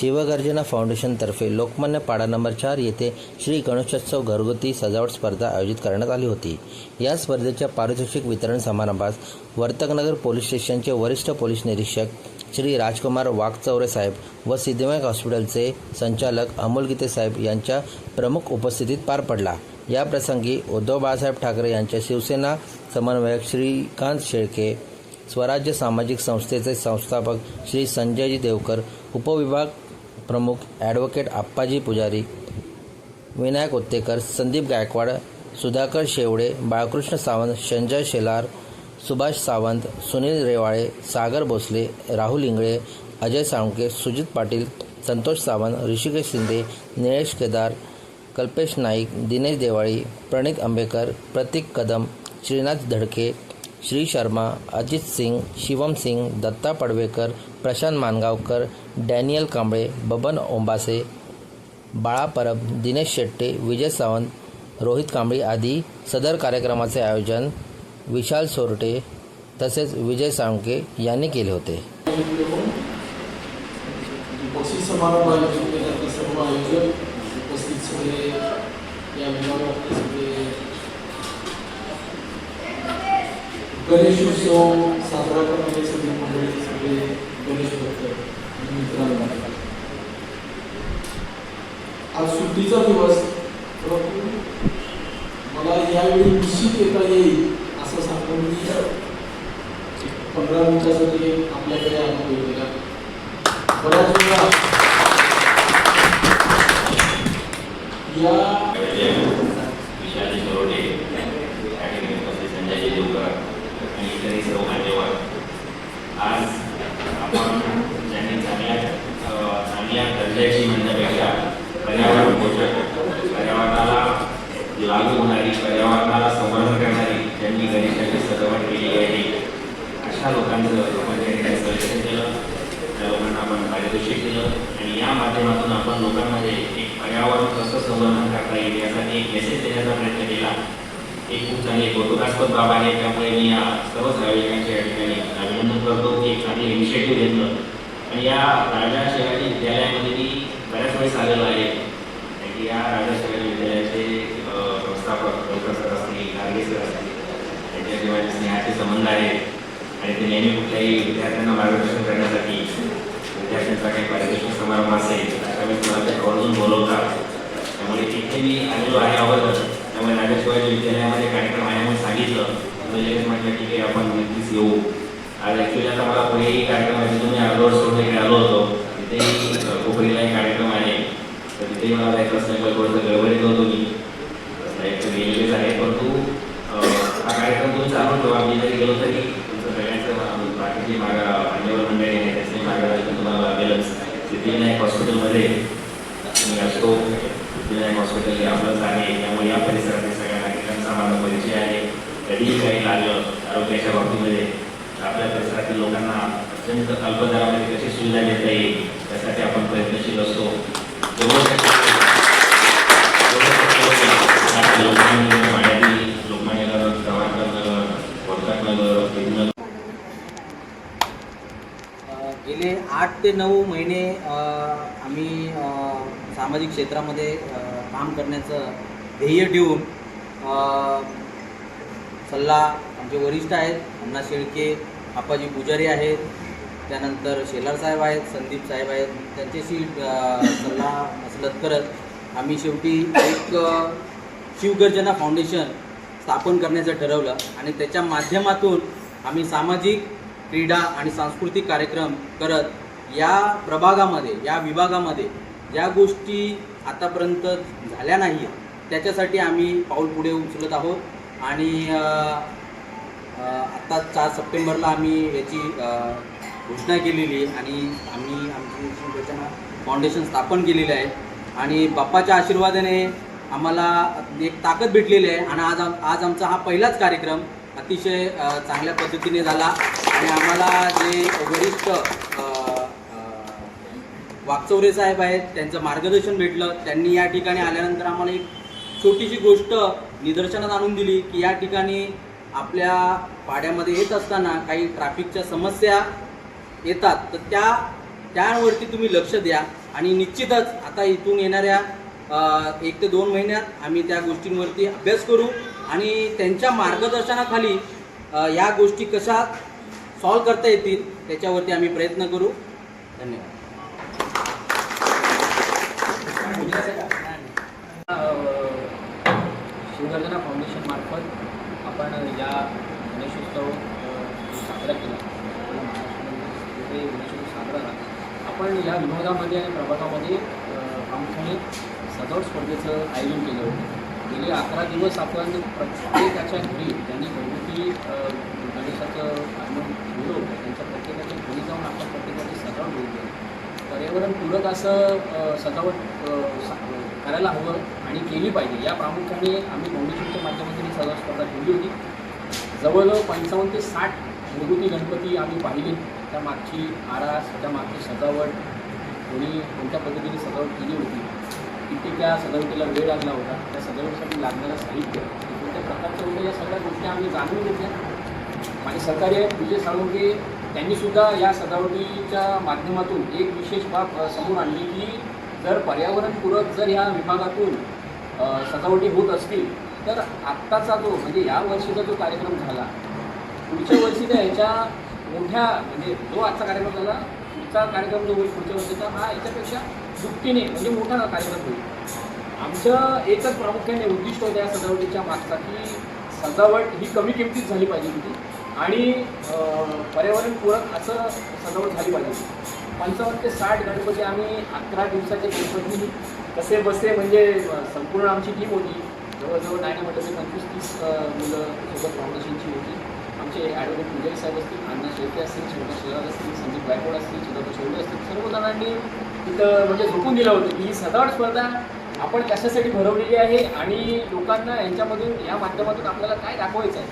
शिवगर्जना फाउंडेशनतर्फे लोकमान्य पाडा नंबर चार येथे श्री गणेशोत्सव घरगुती सजावट स्पर्धा आयोजित करण्यात आली होती. या स्पर्धेच्या पारितोषिक वितरण समारंभास वर्तकनगर पोलीस स्टेशनचे वरिष्ठ पोलीस निरीक्षक श्री राजकुमार वाघचौरे साहेब व सिद्धिविनायक हॉस्पिटलचे संचालक अमोल गीते साहेब यांच्या प्रमुख उपस्थितीत पार पडला. या प्रसंगी उद्धव बाळासाहेब ठाकरे यांच्या शिवसेना समन्वयक श्रीकांत शेळके स्वराज्य सामाजिक संस्थेचे संस्थापक श्री संजयजी देवकर उपविभाग प्रमुख ॲडव्होकेट आप्पाजी पुजारी विनायक उत्तेकर संदीप गायकवाड सुधाकर शेवडे बाळकृष्ण सावंत संजय शेलार सुभाष सावंत सुनील रेवाळे सागर भोसले राहुल इंगळे अजय साळुंके सुजित पाटील संतोष सावंत ऋषिकेश शिंदे निळेश केदार कल्पेश नाईक दिनेश देवाळी प्रणित आंबेकर प्रतीक कदम श्रीनाथ धडके श्री शर्मा अजित सिंग शिवम सिंग दत्ता पडवेकर प्रशांत मानगावकर डॅनियल कांबळे बबन ओंबासे बाळा परब दिनेश शेट्टे विजय सावंत रोहित कांबळी आदी सदर कार्यक्रमाचे आयोजन विशाल सोरटे तसेच विजय साळुंके यांनी केले होते. गणेश उत्सव साजरा करणारे सगळे मंडळी सगळे गणेश आज सुट्टीचा दिवस. परंतु मला यावेळी निश्चित येता येईल असं सांगून मी पंधरा मिनिटासाठी आपल्याकडे आलो बऱ्याच वेळा या विशाल सरोडे अकॅडमी उपस्थित संजय देवकर आणि इतरही सर्व मान्यवर आज आपण ज्यांनी चांगल्या अ, चांगल्या दर्जाची म्हणण्यापेक्षा पर्यावरण पोषक पर्यावरणाला लागू होणारी पर्यावरणाला संवर्धन करणारी ज्यांनी गणेशाची सजावट केली आहे. अशा लोकांचं आपण त्या ठिकाणी सजेशन केलं त्या लोकांना आपण पारितोषिक केलं आणि या माध्यमातून आपण लोकांमध्ये एक पर्यावरण कसं संवर्धन करता येईल यासाठी एक मेसेज देण्याचा प्रयत्न केला. एक खूप चांगली कौतुकास्पद बाब आहे त्यामुळे मी या सर्वच आयोजकांच्या या ठिकाणी अभिनंदन करतो की एक चांगली इनिशिएटिव्ह घेतलं. या राजा शिवाजी विद्यालयामध्ये मी बऱ्याच वेळेस आलेलो आहे. की या राजा शिवाजी विद्यालयाचे अ, संस्थापक डॉक्टर सर असतील गार्गे सर असतील. त्यांच्या जेव्हा स्नेहाचे संबंध आहेत आणि ते नेहमी कुठल्याही विद्यार्थ्यांना मार्गदर्शन करण्यासाठी विद्यार्थ्यांचा काही पारितोषिक समारंभ असेल अशा वेळेस मला ते आवर्जून बोलवतात त्यामुळे तिथे मी आलेलो आहे अगोदर. त्यामुळे राजा शिवाजी विद्यालयामध्ये कार्यक्रम आहे म्हणून सांगितलं. म्हटलं ठीक आहे आपण नक्कीच येऊ. आज ॲक्च्युली आता मला पुढेही कार्यक्रम आहे तुम्ही मी सोडून इकडे आलो होतो तिथेही अ, कोपरीला एक कार्यक्रम आहे तर तिथेही मला जायचं असल्यामुळे थोडंसं गडबडीत होतो मी एक गेलेलेच आहे परंतु हा कार्यक्रम तुम्ही चालू ठेवा आम्ही जरी गेलो तरी तुमचं सगळ्यांचं अ, बाकीची मागा मान्यवर मंडळी आहे त्याचे मार्गदर्शन तुम्हाला लागेलच सिद्धिविनायक हॉस्पिटलमध्ये मी असतो सिद्धिविनायक हॉस्पिटल हे आपलंच आहे त्यामुळे या परिसरातील सगळ्या नागरिकांचा माझा परिचय आहे कधीही काही लागलं आरोग्याच्या बाबतीमध्ये आपल्या परिसरातील लोकांना अत्यंत अल्प दरामध्ये कशी सुविधा देता येईल त्यासाठी आपण प्रयत्नशील असतो. नगर गेले आठ ते नऊ महिने आम्ही सामाजिक क्षेत्रामध्ये काम करण्याचं ध्येय ठेवून सल्ला आमचे वरिष्ठ आहेत अण्णा शेळके आपाजी पुजारी आहेत. त्यानंतर शेलार साहेब आहेत संदीप साहेब आहेत. त्यांच्याशी सल्ला मसलत करत आम्ही शेवटी एक शिवगर्जना फाउंडेशन स्थापन करण्याचं ठरवलं आणि त्याच्या माध्यमातून आम्ही सामाजिक क्रीडा आणि सांस्कृतिक कार्यक्रम करत या प्रभागामध्ये या विभागामध्ये ज्या गोष्टी आतापर्यंत झाल्या नाही त्याच्यासाठी आम्ही पाऊल पुढे उचलत आहोत. आणि आत्ता चार सप्टेंबरला आम्ही याची घोषणा केलेली आहे आणि आम्ही आमची शिवरचना फाउंडेशन स्थापन केलेलं आहे. आणि बाप्पाच्या आशीर्वादाने आम्हाला एक ताकद भेटलेली आहे आणि आज आज आमचा हा पहिलाच कार्यक्रम अतिशय चांगल्या पद्धतीने झाला. आणि आम्हाला जे वरिष्ठ वागचौरे वाकचौरे साहेब आहेत त्यांचं मार्गदर्शन भेटलं. त्यांनी या ठिकाणी आल्यानंतर आम्हाला एक छोटीशी गोष्ट निदर्शनात आणून दिली की या ठिकाणी आपल्या पाड्यामध्ये येत असताना काही ट्रॅफिकच्या समस्या येतात तर त्या त्यावरती तुम्ही लक्ष द्या. आणि निश्चितच आता इथून येणाऱ्या एक ते दोन महिन्यात आम्ही त्या गोष्टींवरती अभ्यास करू आणि त्यांच्या मार्गदर्शनाखाली या गोष्टी कशा सॉल्व करता येतील त्याच्यावरती आम्ही प्रयत्न करू. धन्यवाद. शिवगर्जना फाउंडेशन मार्फत आपण या गणेशोत्सव साजरा केला. महाराष्ट्रामध्ये गणेशोत्सव साजरा झाला. आपण या विनोदामध्ये आणि प्रभागामध्ये प्रामुख्याने सजावट स्पर्धेचं आयोजन केलं होतं. गेले अकरा दिवस आपण प्रत्येकाच्या घरी त्यांनी घरगुती गणेशाचं आगमन केलं होतं त्यांच्या प्रत्येकाच्या घरी जाऊन आपण प्रत्येकाची सजावट बघितली पर्यावरणपूरक असं सजावट सा- करायला हवं. आणि केली पाहिजे. या प्रामुख्याने आम्ही फाउंडेशनच्या माध्यमातून ही सजावट स्पर्धा ठेवली होती. जवळजवळ पंचावन्न ते साठ घरगुती गणपती आम्ही पाहिले. त्या मागची आरास त्या मागची सजावट कोणी कोणत्या पद्धतीने सजावट केली होती. तिथे त्या सजावटीला वेळ लागला होता. त्या सजावटीसाठी लागणारं साहित्य कोणत्या प्रकारच्या होत्या या सगळ्या गोष्टी आम्ही जाणून घेतल्या. आणि सहकारी विजय साळुंके त्यांनीसुद्धा या सजावटीच्या माध्यमातून एक विशेष बाब समोर आणली की जर पर्यावरणपूरक जर ह्या विभागातून सजावटी होत असतील तर आत्ताचा जो म्हणजे या वर्षीचा जो कार्यक्रम झाला पुढच्या वर्षी त्या ह्याच्या मोठ्या म्हणजे जो आजचा कार्यक्रम झाला पुढचा कार्यक्रम जो होईल पुढच्या वर्षीचा हा याच्यापेक्षा दुपटीने म्हणजे मोठा कार्यक्रम होईल. आमचं एकच प्रामुख्याने उद्दिष्ट होतं या सजावटीच्या मागचा की सजावट ही कमी किमतीत झाली पाहिजे होती आणि पर्यावरणपूरक असं सजावट झाली पाहिजे होती. पंचावन्न ते साठ गणपती आम्ही अकरा दिवसाचे गणपती कसे बसे म्हणजे संपूर्ण आमची टीम होती. जवळजवळ नाही नाही म्हटलं पंचवीस तीस मुलं सोबत फाउंडेशनची होती. आमचे ॲडव्होकेट पुजारी साहेब असतील अण्णा शेळके असतील छोटा शेलार असतील संदीप गायकवाड असतील छोटा शेवडे असतील सर्व जणांनी तिथं म्हणजे झोपून दिलं होतं की ही सजावट स्पर्धा आपण कशासाठी भरवलेली आहे आणि लोकांना यांच्यामधून या माध्यमातून आपल्याला काय दाखवायचं आहे?